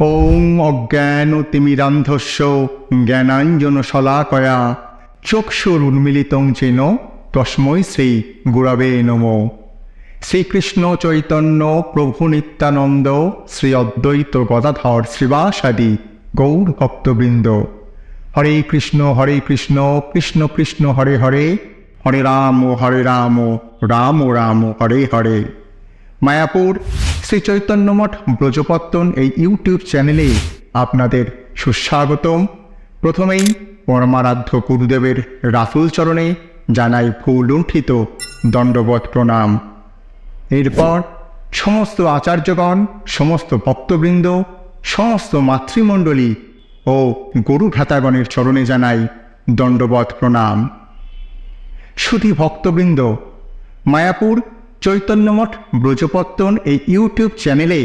ওং অজ্ঞান তিমিরান্ধস্য জ্ঞানাঞ্জন শলাকয়া চক্ষুর উন্মিলিতং চেন তস্মৈ শ্রী গুরবে নম। শ্রীকৃষ্ণ চৈতন্য প্রভু নিত্যানন্দ শ্রী অদ্বৈত গদাধর শ্রীবাসাদি গৌর ভক্তবৃন্দ। হরে কৃষ্ণ হরে কৃষ্ণ কৃষ্ণ কৃষ্ণ, হরে হরে। হরে রাম হরে রাম রাম রাম হরে হরে। মায়াপুর শ্রী চৈতন্য মঠ ব্রজপত্তন এই ইউটিউব চ্যানেলে আপনাদের সুস্বাগতম। প্রথমেই পরমারাধ্য গুরুদেবের রাফুল চরণে জানাই ফুল লুণ্ঠিত দণ্ডবত প্রণাম। এরপর সমস্ত আচার্যগণ, সমস্ত ভক্তবৃন্দ, সমস্ত মাতৃমণ্ডলী ও গরু ভ্রাতাগণের চরণে জানাই দণ্ডবত প্রণাম। সুধী ভক্তবৃন্দ, মায়াপুর চৈতন্যমঠ ব্রজপত্তন এই ইউটিউব চ্যানেলে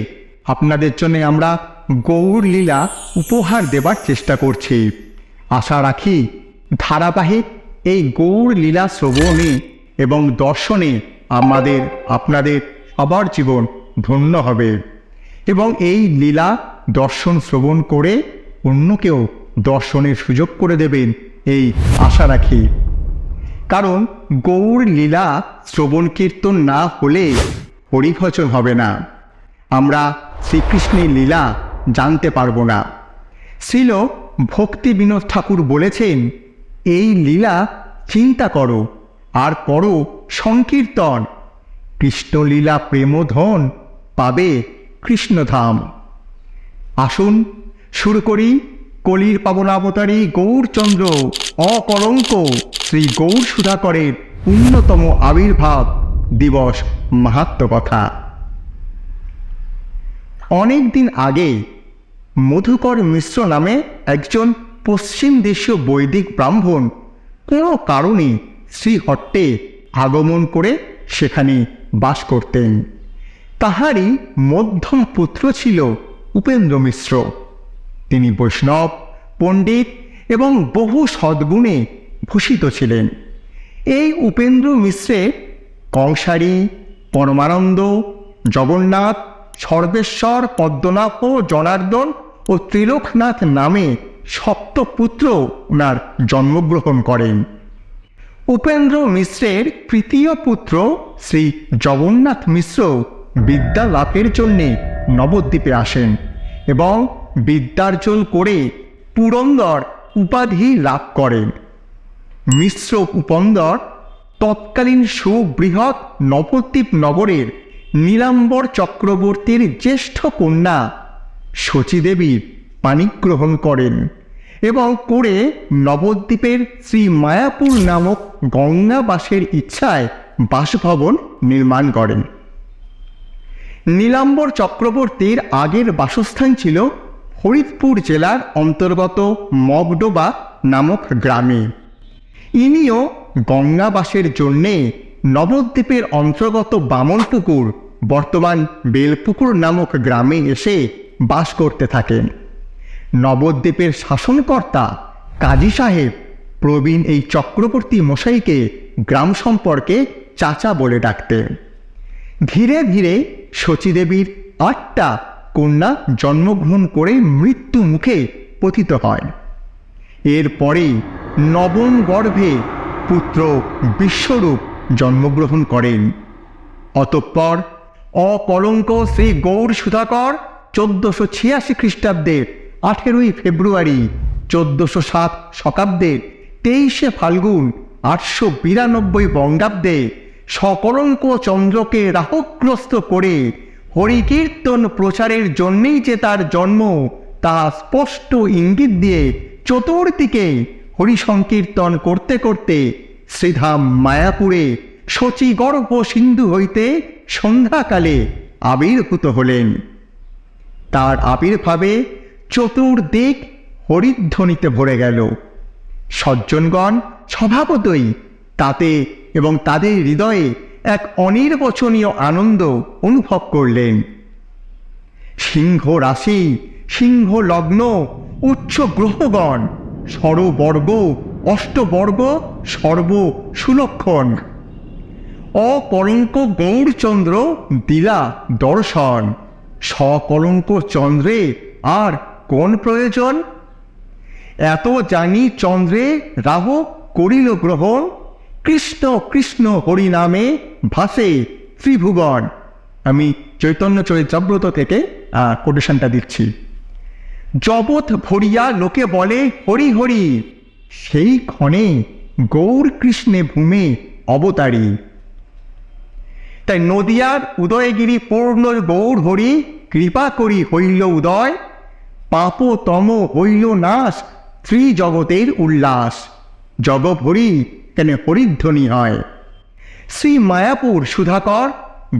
আপনাদের জন্য আমরা গৌর লীলা উপহার দেবার চেষ্টা করছি। আশা রাখি ধারাবাহিক এই গৌর লীলা শ্রবণে এবং দর্শনে আমাদের, আপনাদের সবার জীবন ধন্য হবে এবং এই লীলা দর্শন শ্রবণ করে অন্যকেও দর্শনের সুযোগ করে দেবেন এই আশা রাখি। কারণ গৌর লীলা শ্রবণ কীর্তন না হলে হরিভজন হবে না। আমরা শ্রীকৃষ্ণের লীলা জানতে পারব না। শ্রীল ভক্তি বিনোদ ঠাকুর বলেছেন, এই লীলা চিন্তা করো, আর করো সংকীর্তন। কৃষ্ণলীলা প্রেমধন পাবে কৃষ্ণধাম। আসুন শুরু করি কলির পাবনাবতারী গৌরচন্দ্র অকলঙ্ক শ্রী গৌর সুধাকরের অন্যতম আবির্ভাব দিবস মাহাত্ম কথা। অনেক দিন আগে মধুকর মিশ্র নামে একজন পশ্চিম দেশীয় বৈদিক ব্রাহ্মণ কোনো কারণে শ্রীহট্টে আগমন করে সেখানে বাস করতেন। তাহারই মধ্যম পুত্র ছিল উপেন্দ্র মিশ্র। তিনি বৈষ্ণব, পণ্ডিত এবং বহু সদ্গুণে ভূষিত ছিলেন। এই উপেন্দ্র মিশ্রের কংসারী, পরমানন্দ, জগন্নাথ, সর্বেশ্বর, পদ্মনাভ ও জনার্দন ও ত্রিলোকনাথ নামে সপ্তপুত্র ওনার জন্মগ্রহণ করেন। উপেন্দ্র মিশ্রের তৃতীয় পুত্র শ্রী জগন্নাথ মিশ্র বিদ্যা লাভের জন্যে নবদ্বীপে আসেন এবং বিদ্যার্জন করে পুরন্দর উপাধি লাভ করেন। মিশ্র উপন্দর, তৎকালীন সুবৃহৎ নবদ্বীপ নগরের নীলাম্বর চক্রবর্তীর জ্যেষ্ঠ কন্যা শচীদেবীর পাণিগ্রহণ করেন এবং করে নবদ্বীপের শ্রী মায়াপুর নামক গঙ্গাবাসের ইচ্ছায় বাসভবন নির্মাণ করেন। নীলাম্বর চক্রবর্তীর আগের বাসস্থান ছিল ফরিদপুর জেলার অন্তর্গত মগডোবা নামক গ্রামে। ইনিও গঙ্গাবাসের জন্যে নবদ্বীপের অন্তর্গত বামনপুকুর, বর্তমান বেলপুকুর নামক গ্রামে এসে বাস করতে থাকেন। নবদ্বীপের শাসনকর্তা কাজী সাহেব প্রবীণ এই চক্রবর্তী মশাইকে গ্রাম সম্পর্কে চাচা বলে ডাকতেন। ধীরে ধীরে শচীদেবীর আটটা কন্যা জন্মগ্রহণ করে মৃত্যু মুখে পতিত হয়। এরপরে নবম গর্ভে পুত্র বিশ্বরূপ জন্মগ্রহণ করেন। অতঃপর অকলঙ্ক শ্রী গৌর সুধাকর চোদ্দশো ছিয়াশি খ্রিস্টাব্দের আঠেরোই ফেব্রুয়ারি চোদ্দশো সাত শতাব্দের তেইশে ফাল্গুন আটশো বিরানব্বই বঙ্গাব্দে সকলঙ্ক চন্দ্রকে রাহগ্রস্ত করে হরিকীর্তন প্রচারের জন্যেই যে তার জন্ম, তা স্পষ্ট ইঙ্গিত দিয়ে চতুর্দিকে হরিসংকীর্তন করতে করতে শ্রীধাম মায়াপুরে শচীগর্ভ সিন্ধু হইতে সন্ধ্যাকালে আবির্ভূত হলেন। তার আবির্ভাবে চতুর্দিক হরিধ্বনিতে ভরে গেল। সজ্জনগণ, স্বভাবতই তাতে এবং তাদের হৃদয়ে এক অনির্বচনীয় আনন্দ অনুভব করলেন। সিংহ রাশি, সিংহ লগ্ন, উচ্চ গ্রহগণ, সরবর্গ, অষ্টবর্গ সর্ব সুলক্ষণ অকলঙ্ক গৌরচন্দ্র দিলা দর্শন। সকলঙ্ক চন্দ্রে আর কোন প্রয়োজন? এত জানি চন্দ্রে রাহ করিল গ্রহণ। কৃষ্ণ কৃষ্ণ হরি নামে ভাসে ত্রিভুবন। আমি চৈতন্য চরিত্রাব্রত থেকে কোটেশনটা দিচ্ছি। জগৎ ভরিয়া লোকে বলে, হরি হরি। সেই ক্ষণে গৌর কৃষ্ণে ভূমে অবতারী। তাই নদিয়ার উদয়গিরি পূর্ণ গৌর হরি, কৃপা করি হইল উদয়, পাপ তম হইল নাশ, ত্রিজগতের উল্লাস। জগভরি কেন হরিধ্বনি হয়। শ্রী মায়াপুর সুধাকর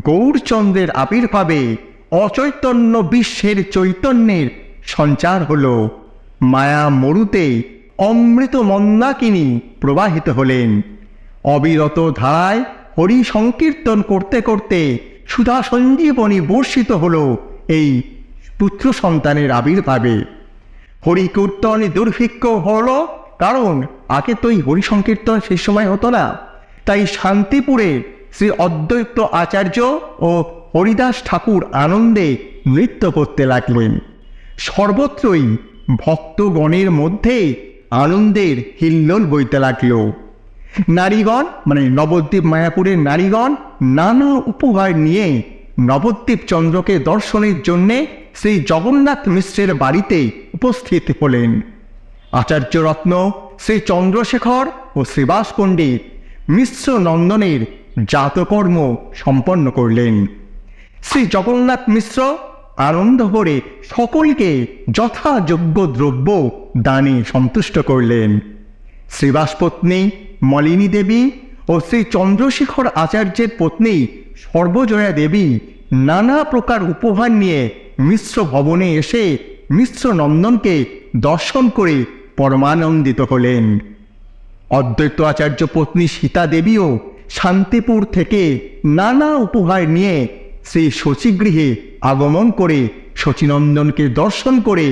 গৌরচন্দ্রের আবির্ভাবে অচৈতন্য বিশ্বের চৈতন্যের সঞ্চার হল। মায়া মরুতে অমৃত মন্দাকিনী প্রবাহিত হলেন। অবিরত ধারায় হরি সংকীর্তন করতে করতে সুধা সঞ্জীবনী বর্ষিত হল এই পুত্র সন্তানের আবির্ভাবে। হরি কীর্তন দুর্ভিক্ষ হল কারণ আগে তো এই হরি সংকীর্তন সেই সময় হতো না। তাই শান্তিপুরে শ্রী অদ্বৈত আচার্য ও হরিদাস ঠাকুর আনন্দে নৃত্য করতে লাগলেন। সর্বত্রই ভক্তগণের মধ্যে আনন্দের হিল্লোল বইতে লাগল। নারীগণ মানে নবদ্বীপ মায়াপুরের নারীগণ, নানা উপহার নিয়ে নবদ্বীপ চন্দ্রকে দর্শনের জন্যে শ্রী জগন্নাথ মিশ্রের বাড়িতে উপস্থিত হলেন। আচার্য রত্ন শ্রী চন্দ্রশেখর ও শ্রীবাস পণ্ডিত মিশ্র নন্দনের জাতকর্ম সম্পন্ন করলেন। শ্রী জগন্নাথ মিশ্র আনন্দ ভরে সকলকে যথাযোগ্য দ্রব্য দানে সন্তুষ্ট করলেন। শ্রীবাস পত্নী মলিনী দেবী ও শ্রী চন্দ্রশেখর আচার্যের পত্নী সর্বজয়া দেবী নানা প্রকার উপহার নিয়ে মিশ্র ভবনে এসে মিশ্র নন্দনকে দর্শন করে পরমানন্দিত হলেন। অদ্বৈত আচার্য পত্নী সীতা দেবীও শান্তিপুর থেকে নানা উপহার নিয়ে সেই শচীগৃহে আগমন করে শচীনন্দনকে দর্শন করে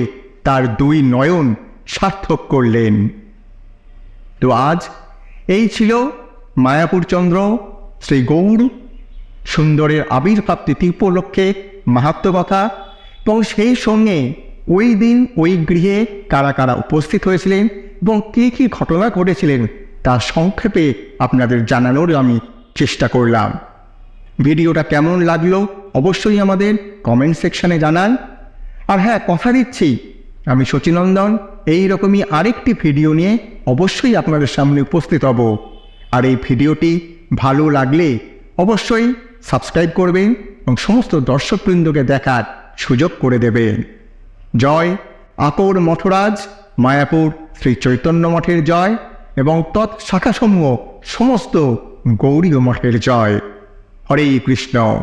তার দুই নয়ন সার্থক করলেন। তো আজ এই ছিল মায়াপুর চন্দ্র, শ্রী গৌর সুন্দরের আবির্ভাব তিথি উপলক্ষে মাহাত্ম কথা এবং সেই সঙ্গে ওই দিন ওই গৃহে কারা কারা উপস্থিত হয়েছিলেন এবং কী কী ঘটনা ঘটেছিলেন, তা সংক্ষেপে আপনাদের জানানোর আমি চেষ্টা করলাম। ভিডিওটা কেমন লাগল অবশ্যই আমাদের কমেন্ট সেকশানে জানান। আর হ্যাঁ কথা দিচ্ছি, আমি শচীনন্দন এই রকমই আরেকটি ভিডিও নিয়ে অবশ্যই আপনাদের সামনে উপস্থিত হব। আর এই ভিডিওটি ভালো লাগলে অবশ্যই সাবস্ক্রাইব করবেন এবং সমস্ত দর্শকবৃন্দকে দেখার সুযোগ করে দেবেন। জয়, আকর মঠরাজ, মায়াপুর শ্রী চৈতন্য মঠের জয় এবং তৎশাখাসমূহ সমস্ত গৌরী মঠের জয়। হরে কৃষ্ণ।